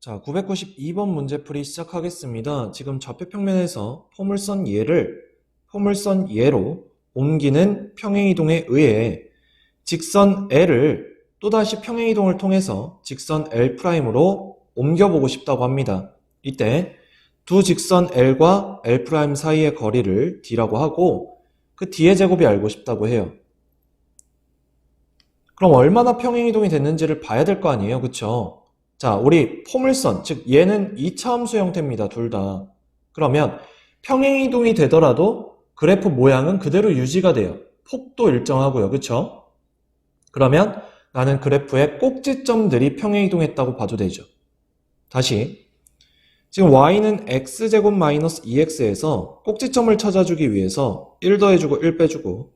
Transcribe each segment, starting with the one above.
자, 992번 문제풀이 시작하겠습니다. 지금 좌표평면에서 포물선 얘를 포물선 얘로 옮기는 평행이동에 의해 직선 L을 또다시 평행이동을 통해서 직선 L'으로 옮겨보고 싶다고 합니다. 이때 두 직선 L과 L' 사이의 거리를 D라고 하고 그 D의 제곱이 알고 싶다고 해요. 그럼 얼마나 평행이동이 됐는지를 봐야 될 거 아니에요. 그쵸? 자, 우리 포물선, 즉 얘는 2차 함수 형태입니다. 둘 다. 그러면 평행이동이 되더라도 그래프 모양은 그대로 유지가 돼요. 폭도 일정하고요. 그쵸? 그러면 나는 그래프의 꼭지점들이 평행이동했다고 봐도 되죠. 다시 지금 y는 x제곱 마이너스 2x에서 꼭지점을 찾아주기 위해서 1 더해주고 1 빼주고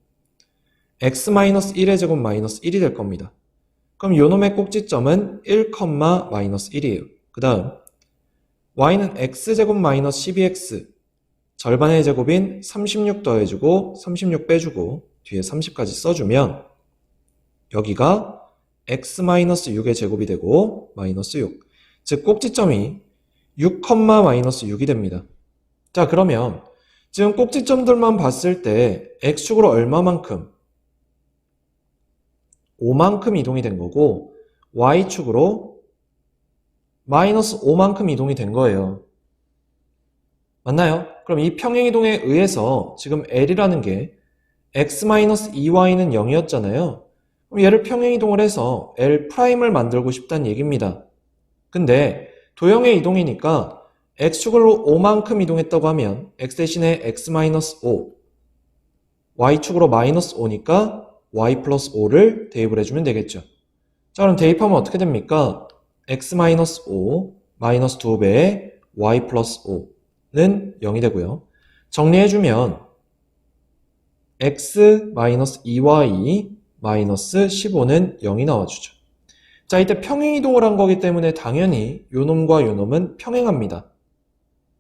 x 마이너스 1의 제곱 마이너스 1이 될 겁니다. 그럼 요놈의 꼭지점은 1, 마이너스 1이에요. 그 다음 y는 x제곱 마이너스 12x 절반의 제곱인 36 더해주고 36 빼주고 뒤에 30까지 써주면 여기가 x 마이너스 6의 제곱이 되고 마이너스 6. 즉 꼭지점이 6, 마이너스 6이 됩니다. 자 그러면 지금 꼭지점들만 봤을 때 x축으로 얼마만큼 5만큼 이동이 된 거고 y축으로 마이너스 5만큼 이동이 된 거예요. 맞나요? 그럼 이 평행이동에 의해서 지금 L이라는 게 x-2y는 0이었잖아요. 그럼 얘를 평행이동을 해서 L'을 만들고 싶다는 얘기입니다. 근데 도형의 이동이니까 x축으로 5만큼 이동했다고 하면 x 대신에 x-5 y축으로 마이너스 5니까 y 플러스 5를 대입을 해주면 되겠죠. 자 그럼 대입하면 어떻게 됩니까? x-5 마이너스 2배의 y 플러스 5는 0이 되고요. 정리해주면 x-2y 마이너스 15는 0이 나와주죠. 자, 이때 평행이동을 한 거기 때문에 당연히 요놈과 요놈은 평행합니다.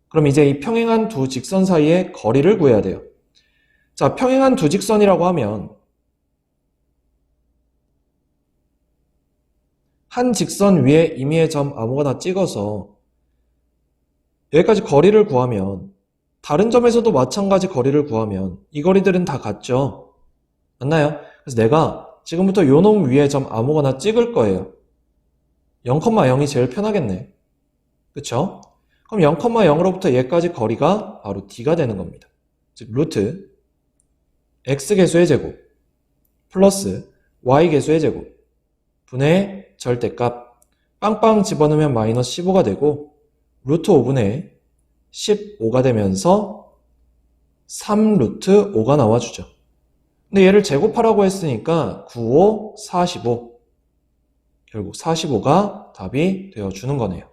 그럼 이제 이 평행한 두 직선 사이의 거리를 구해야 돼요. 자, 평행한 두 직선이라고 하면 한 직선 위에 임의의 점 아무거나 찍어서 여기까지 거리를 구하면 다른 점에서도 마찬가지 거리를 구하면 이 거리들은 다 같죠? 맞나요? 그래서 내가 지금부터 요놈 위에 점 아무거나 찍을 거예요. 0,0이 제일 편하겠네. 그쵸? 그럼 0,0으로부터 얘까지 거리가 바로 d가 되는 겁니다. 즉 루트 x 개수의 제곱 플러스 y 개수의 제곱 분의 절대값 빵빵 집어넣으면 마이너스 15가 되고 루트 5분의 15가 되면서 3 루트 5가 나와주죠. 근데 얘를 제곱하라고 했으니까 9, 5, 45 결국 45가 답이 되어주는 거네요.